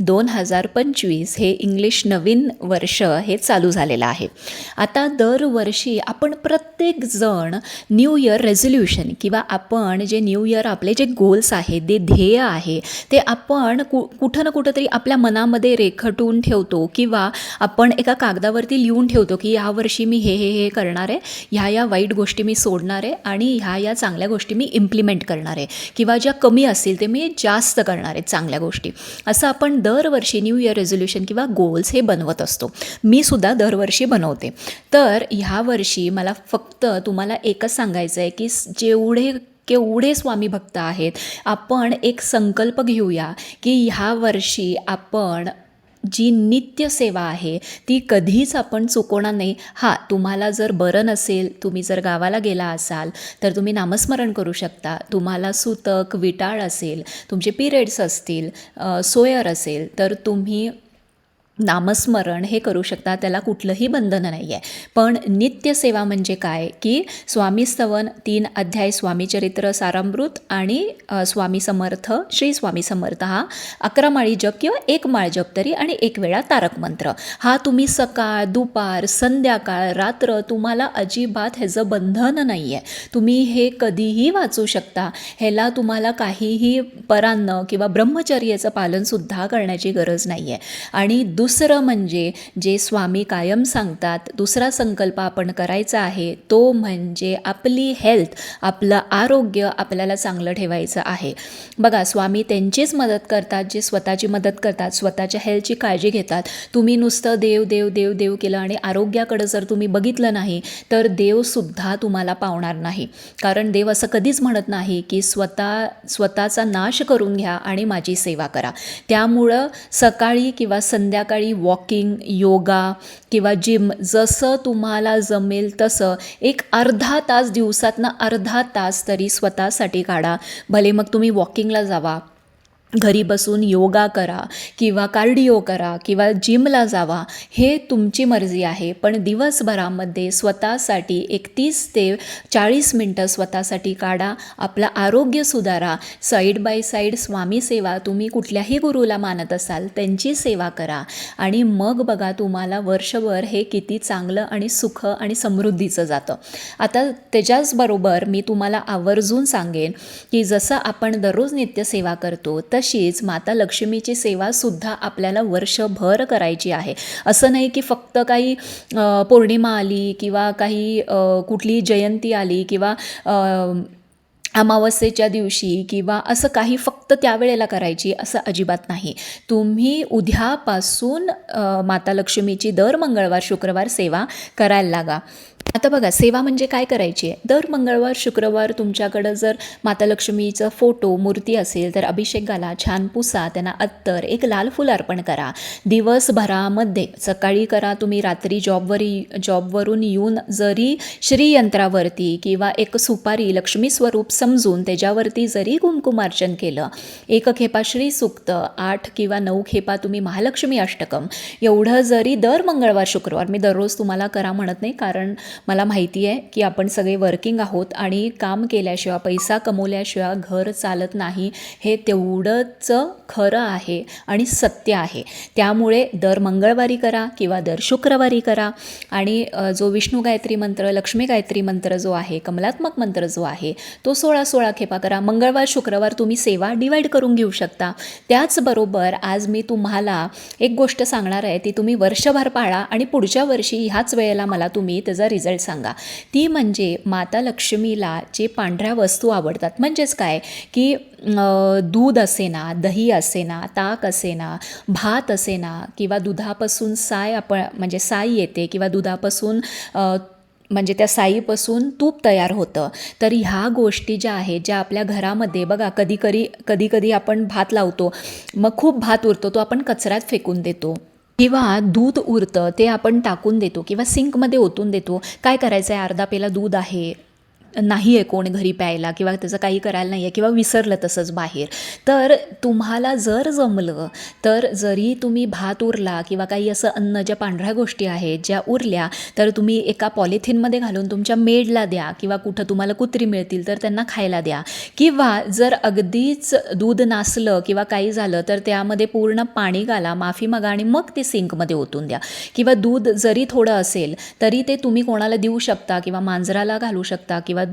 दोन हजार पंचवीस हे इंग्लिश नवीन वर्ष हे चालू झालेलं आहे. आता दरवर्षी आपण प्रत्येकजण न्यू इयर रेझोल्युशन किंवा आपण जे न्यू इयर आपले जे गोल्स आहेत जे ध्येय आहे ते आपण कु कुठं ना कुठं तरी आपल्या मनामध्ये रेखटून ठेवतो किंवा आपण एका कागदावरती लिहून ठेवतो की यावर्षी मी हे हे हे करणार आहे ह्या या वाईट गोष्टी मी सोडणार आहे आणि ह्या या चांगल्या गोष्टी मी इम्प्लिमेंट करणार आहे किंवा ज्या कमी असतील ते मी जास्त करणार आहे चांगल्या गोष्टी. असं आपण दरवर्षी न्यू इयर रेझोल्युशन किंवा गोल्स हे बनवत असतो. मी सुद्धा दरवर्षी बनवते. तर ह्या वर्षी मला फक्त तुम्हाला एकच सांगायचं आहे की जेवढे केवढे स्वामी भक्त आहेत आपण एक संकल्प घेऊया की ह्या वर्षी आपण जी नित्य सेवा आहे ती कधीच आपण चुकवणार नाही. हां तुम्हाला जर बरं नसेल तुम्ही जर गावाला गेला असाल तर तुम्ही नामस्मरण करू शकता. तुम्हाला सुतक विटाळ असेल तुमचे पिरियड्स असतील सोयर असेल तर तुम्ही नामस्मरण हे करू शकता त्याला कुठलंही बंधन नाही आहे पण नित्यसेवा म्हणजे काय? की स्वामी स्तवन तीन अध्याय स्वामीचरित्र सारामृत आणि स्वामी समर्थ श्री स्वामी समर्थ हा अकरा माळी जप किंवा एक माळ जप तरी आणि एक वेळा तारक मंत्र. हा तुम्ही सकाळ दुपार संध्याकाळ रात्र तुम्हाला अजिबात ह्याचं बंधन नाही आहे तुम्ही हे कधीही वाचू शकता. ह्याला तुम्हाला काहीही परान्न किंवा ब्रह्मचर्याचं पालनसुद्धा करण्याची गरज नाही आहे आणि दु दुसरं म्हणजे जे स्वामी कायम सांगतात दुसरा संकल्प आपण करायचा आहे तो म्हणजे आपली हेल्थ आपलं आरोग्य आपल्याला चांगलं ठेवायचं आहे. बघा स्वामी त्यांचीच मदत करतात जे स्वतःची मदत करतात स्वतःच्या हेल्थची काळजी घेतात. तुम्ही नुसतं देव देव देव देव केलं आणि आरोग्याकडं जर तुम्ही बघितलं नाही तर देवसुद्धा तुम्हाला पावणार नाही. कारण देव असं कधीच म्हणत नाही की स्वतः स्वतःचा नाश करून घ्या आणि माझी सेवा करा. त्यामुळं सकाळी किंवा संध्याकाळी वॉकिंग योगा किंवा जिम जसं तुम्हाला जमेल तसं एक अर्धा तास दिवसातनं अर्धा तास तरी स्वतःसाठी काढा. भले मग तुम्ही वॉकिंगला जावा. घरी बसून योगा करा किंवा कार्डिओ करा किंवा जिमला जावा हे तुमची मर्जी आहे. पण दिवसभरामध्ये स्वतःसाठी एक तीस ते चाळीस मिनटं स्वतःसाठी काढा आपलं आरोग्य सुधारा. साईड बाय साईड स्वामी सेवा तुम्ही कुठल्याही गुरुला मानत असाल त्यांची सेवा करा. आणि मग बघा तुम्हाला वर्षभर हे किती चांगलं आणि सुख आणि समृद्धीचं जातं. आता त्याच्याचबरोबर मी तुम्हाला आवर्जून सांगेन की जसं आपण दररोज नित्यसेवा करतो तर तशीच माता लक्ष्मीची सेवासुद्धा आपल्याला वर्षभर करायची आहे. असं नाही की फक्त काही पौर्णिमा आली किंवा काही कुठली जयंती आली किंवा अमावस्येच्या दिवशी किंवा असं काही फक्त त्यावेळेला करायची असं अजिबात नाही. तुम्ही उद्यापासून माता लक्ष्मीची दर मंगळवार शुक्रवार सेवा करायला लागा. आता बघा सेवा म्हणजे काय करायची आहे? दर मंगळवार शुक्रवार तुमच्याकडं जर माता लक्ष्मीचं फोटो मूर्ती असेल तर अभिषेक घाला छान पुसा त्यांना अत्तर एक लाल फुल अर्पण करा. दिवसभरामध्ये सकाळी करा तुम्ही रात्री जॉबवरी जॉबवरून येऊन जरी श्रीयंत्रावरती किंवा एक सुपारी लक्ष्मी स्वरूप समजून त्याच्यावरती जरी कुंकुमार्चन केलं एक खेपा श्री सुक्त आठ किंवा नऊ खेपा तुम्ही महालक्ष्मी अष्टकम. एवढं जरी दर मंगळवार शुक्रवार मी दररोज तुम्हाला करा म्हणत नाही कारण मला माहिती आहे की आपण सगळे वर्किंग आहोत आणि काम केल्याशिवाय पैसा कमवल्याशिवाय घर चालत नाही हे तेवढंच खरं आहे आणि सत्य आहे. त्यामुळे दर मंगळवारी करा किंवा दर शुक्रवारी करा. आणि जो विष्णू गायत्री मंत्र लक्ष्मी गायत्री मंत्र जो आहे कमलात्मक मंत्र जो आहे तो सोळा सोळा खेपा करा. मंगळवार शुक्रवार तुम्ही सेवा डिवाईड करून घेऊ शकता. त्याचबरोबर आज मी तुम्हाला एक गोष्ट सांगणार आहे ती तुम्ही वर्षभर पाळा आणि पुढच्या वर्षी ह्याच वेळेला मला तुम्ही त्याचा रिझल्ट सांगा. ती म्हणजे माता लक्ष्मीला जे पांढऱ्या वस्तू आवडतात म्हणजेच काय? की दूध असे ना दही असेना ताक असे ना भात असेना किंवा दुधापासून साय आपण म्हणजे साई येते किंवा दुधापासून म्हणजे त्या साईपासून तूप तयार होतं. तर ह्या गोष्टी ज्या आहेत ज्या आपल्या घरामध्ये बघा कधी कधी कधी कधी आपण भात लावतो मग खूप भात उरतो तो आपण कचऱ्यात फेकून देतो. किंवा दूध उरतं ते आपण टाकून देतो किंवा सिंकमध्ये ओतून देतो. काय करायचं आहे अर्धा पेला दूध आहे. नाही आहे कोण घरी प्यायला किंवा त्याचं काही करायला नाही आहे किंवा विसरलं तसंच बाहेर. तर तुम्हाला जर जमलं तर जरी तुम्ही भात उरला किंवा काही असं अन्न ज्या पांढऱ्या गोष्टी आहेत ज्या उरल्या तर तुम्ही एका पॉलिथिनमध्ये घालून तुमच्या मेडला द्या किंवा कुठं तुम्हाला कुत्री मिळतील तर त्यांना खायला द्या. किंवा जर अगदीच दूध नासलं किंवा काही झालं तर त्यामध्ये पूर्ण पाणी घाला माफी मागा आणि मग ते सिंकमध्ये ओतून द्या. किंवा दूध जरी थोडं असेल तरी ते तुम्ही कोणाला देऊ शकता किंवा मांजराला घालू शकता किंवा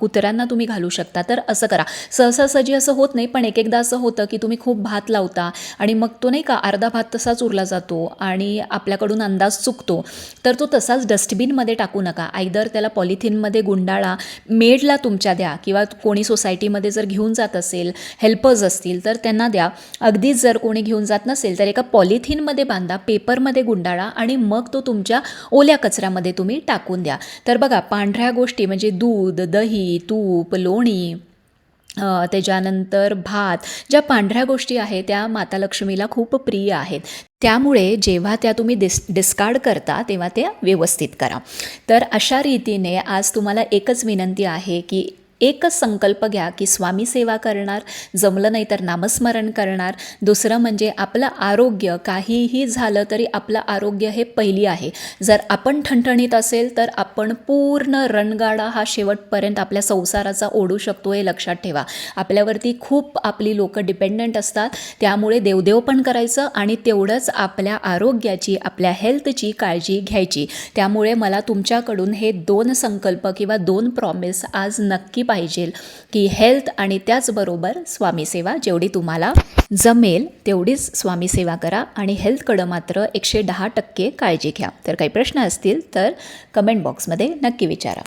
कुत्र्यांना तुम्ही घालू शकता. तर असं करा. सहसासहजी असं होत नाही पण एक एकदा असं होतं की तुम्ही खूप भात लावता आणि मग तो नाही का अर्धा भात तसाच उरला जातो आणि आपल्याकडून अंदाज चुकतो तर तो तसाच डस्टबिनमध्ये टाकू नका. आयदर त्याला पॉलिथिनमध्ये गुंडाळा मेडला तुमच्या द्या किंवा कोणी सोसायटीमध्ये जर घेऊन जात असेल हेल्पर्स असतील तर त्यांना द्या. अगदीच जर कोणी घेऊन जात नसेल तर एका पॉलिथिनमध्ये बांधा पेपरमध्ये गुंडाळा आणि मग तो तुमच्या ओल्या कचऱ्यामध्ये तुम्ही टाकून द्या. तर बघा पांढऱ्या गोष्टी म्हणजे दूध दही तूप लोणी त्याच्यानंतर भात ज्या पांढऱ्या गोष्टी आहेत त्या माता लक्ष्मीला खूप प्रिय आहेत. त्यामुळे जेव्हा त्या तुम्ही डिस डिस्कार्ड करता तेव्हा त्या व्यवस्थित करा. तर अशा रीतीने आज तुम्हाला एकच विनंती आहे की एकच संकल्प घ्या की स्वामी सेवा करणार जमलं नाही तर नामस्मरण करणार. दुसरं म्हणजे आपलं आरोग्य काहीही झालं तरी आपलं आरोग्य हे पहिली आहे. जर आपण ठणठणीत असेल तर आपण पूर्ण रणगाडा हा शेवटपर्यंत आपल्या संसाराचा ओढू शकतो हे लक्षात ठेवा. आपल्यावरती खूप आपली लोकं डिपेंडंट असतात त्यामुळे देवदेव पण करायचं आणि तेवढंच आपल्या आरोग्याची आपल्या हेल्थची काळजी घ्यायची. त्यामुळे मला तुमच्याकडून हे दोन संकल्प किंवा दोन प्रॉमिस आज नक्की पाहिजे की हेल्थ आणि त्याचबरोबर स्वामी सेवा जेवढी तुम्हाला जमेल तेवढीच स्वामी सेवा करा आणि हेल्थकडं मात्र एकशे दहा टक्के काळजी घ्या. तर काही प्रश्न असतील तर कमेंट बॉक्समध्ये नक्की विचारा.